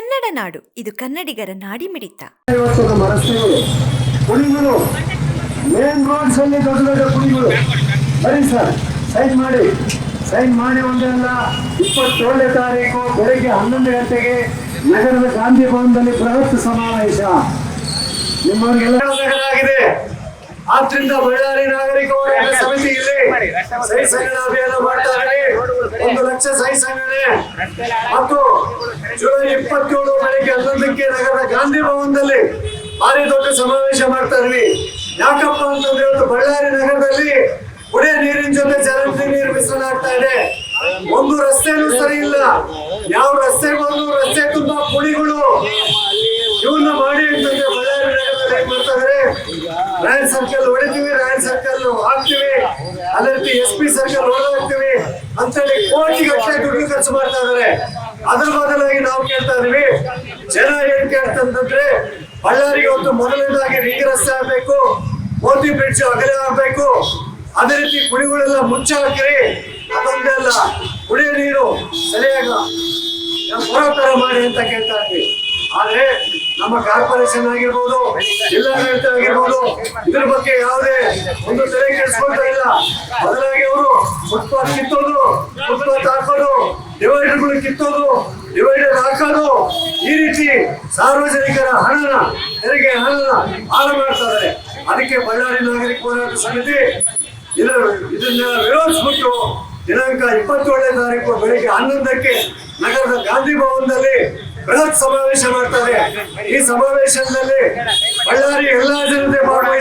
ಕನ್ನಡ ನಾಡು. ಇದು ಕನ್ನಡಿಗರ ನಾಡಿ ಮಿಡಿತ. ನಮ್ಮ ರಸ್ತೆಗಳು ಕುಡಿಗಳು ಮೇನ್ ರೋಡ್ಸ್ ಅಲ್ಲಿ ದೊಡ್ಡ ದೊಡ್ಡ ಕುಡಿಗಳು ಬರೀ ಸರ್ ಸೈನ್ ಮಾಡಿ. ಸೈನ್ ಮಾಡಿ ಒಂದೇ ಅಲ್ಲ ಇಪ್ಪತ್ತೇಳನೇ ತಾರೀಕು ಬೆಳಗ್ಗೆ ಹನ್ನೊಂದು ಗಂಟೆಗೆ ನಗರದ ಗಾಂಧಿ ಭವನದಲ್ಲಿ ಬೃಹತ್ ಸಮಾವೇಶ. ನಿಮ್ಮವರಿಗೆಲ್ಲ ಆಗಿದೆ. ಆದ್ರಿಂದ ಬಳ್ಳಾರಿ ನಾಗರಿಕ ಹೋರಾಟ ಸಮಿತಿ ಇಲ್ಲಿ ಸಹಿ ಸಂಗ್ರಹ ಅಭಿಯಾನ ಮಾಡ್ತಾ ಇದ್ದೀವಿ ಒಂದು ಲಕ್ಷ ಸಹಿ ಸಂಗ್ರಹಣೆ ಮತ್ತು ಇಪ್ಪತ್ತೇಳು ಬೆಳಗ್ಗೆ ಹನ್ನೊಂದಕ್ಕೆ ನಗರದ ಗಾಂಧಿ ಭವನದಲ್ಲಿ ಭಾರಿ ದೊಡ್ಡ ಸಮಾವೇಶ ಮಾಡ್ತಾ ಇದ್ವಿ. ಯಾಕಪ್ಪ ಅಂತಂದ್ರೆ ಇವತ್ತು ಬಳ್ಳಾರಿ ನಗರದಲ್ಲಿ ಕುಡಿಯ ನೀರಿನ ಜೊತೆ ಚರಂಡಿ ನೀರು ಮಿಶ್ರಣ ಆಗ್ತಾ ಇದೆ. ಒಂದು ರಸ್ತೆನೂ ಸರಿ ಇಲ್ಲ. ಯಾವ ರಸ್ತೆ ಬಂದು ರಸ್ತೆ ತುಂಬಾ ಪುಳಿಗಳು ಇವನ್ನ ಮಾಡಿ ಅಂತಂದ್ರೆ ಬಳ್ಳಾರಿ ನಗರದಲ್ಲಿ ಏನ್ ಮಾಡ್ತಾ ಇದ್ರೆ? ರಾಯಲ್ ಸರ್ಕಲ್ ಹೊಡಿತೀವಿ, ರಾಯಲ್ ಸರ್ಕಲ್ ಹಾಕ್ತಿವಿ. ಅದೇ ರೀತಿ ಎಸ್ ಪಿ ಸರ್ಕಲ್ ಹೊಡೆದಾಕ್ತಿವಿ. ಅಂತೇಳಿ ಕೋಟಿ ಗಟ್ಟಲೆ ದುಡ್ಡು ಖರ್ಚು ಮಾಡ್ತಾ ಇದಾರೆ. ಅದ್ರ ಬದಲಾಗಿ ನಾವು ಕೇಳ್ತಾ ಇದೀವಿ. ಜನ ಏನ್ ಕೇಳ್ತಂತಂದ್ರೆ ಬಳ್ಳಾರಿಗೆ ಒಂದು ಮೊದಲನೇದಾಗಿ ರಸ್ತೆ ಆಗ್ಬೇಕು, ಮೋತಿ ಬ್ರಿಡ್ಜ್ ಅಗಲ ಆಗ್ಬೇಕು. ಅದೇ ರೀತಿ ಕುಡಿಗಳೆಲ್ಲ ಮುಚ್ಚ ಹಾಕಿರಿ ಅದೊಂದೇ ಅಲ್ಲ, ಕುಡಿಯೋ ನೀರು ಸರಿಯಾಗ ತರ ಮಾಡಿ ಅಂತ ಕೇಳ್ತಾ ಇದ್ವಿ. ಆದ್ರೆ ನಮ್ಮ ಕಾರ್ಪೊರೇಷನ್ ಆಗಿರ್ಬೋದು, ಜಿಲ್ಲಾಡಳಿತ ಆಗಿರ್ಬೋದು, ಇದ್ರ ಬಗ್ಗೆ ಯಾವುದೇ ಒಂದು ತಲೆ ಕೆಡಿಸ್ಕೊಳ್ತಾ ಇಲ್ಲ. ಬದಲಾಗಿ ಅವರು ಫುಟ್ಪಾತ್ ಕಿತ್ತೋದು ಫುಟ್ಪಾತ್ ಹಾಕೋದು ಡಿವೈಡರ್ಗಳು ಕಿತ್ತೋದು ಡಿವೈಡರ್ ಹಾಕೋದು, ಈ ರೀತಿ ಸಾರ್ವಜನಿಕರ ಹಣನ, ತೆರಿಗೆ ಹಣನ ಹಾಳು ಮಾಡ್ತಾರೆ. ಅದಕ್ಕೆ ಬಳ್ಳಾರಿ ನಾಗರಿಕ ಹೋರಾಟ ಸಮಿತಿ ಇದನ್ನ ವಿರೋಧಿಸ್ಬಿಟ್ಟು ದಿನಾಂಕ ಇಪ್ಪತ್ತೇಳನೇ ತಾರೀಕು ಬೆಳಿಗ್ಗೆ ಹನ್ನೊಂದಕ್ಕೆ ನಗರದ ಗಾಂಧಿ ಭವನದಲ್ಲಿ ಬೃಹತ್ ಸಮಾವೇಶ ಮಾಡ್ತಾರೆ. ಈ ಸಮಾವೇಶದಲ್ಲಿ ಬಳ್ಳಾರಿ ಎಲ್ಲಾ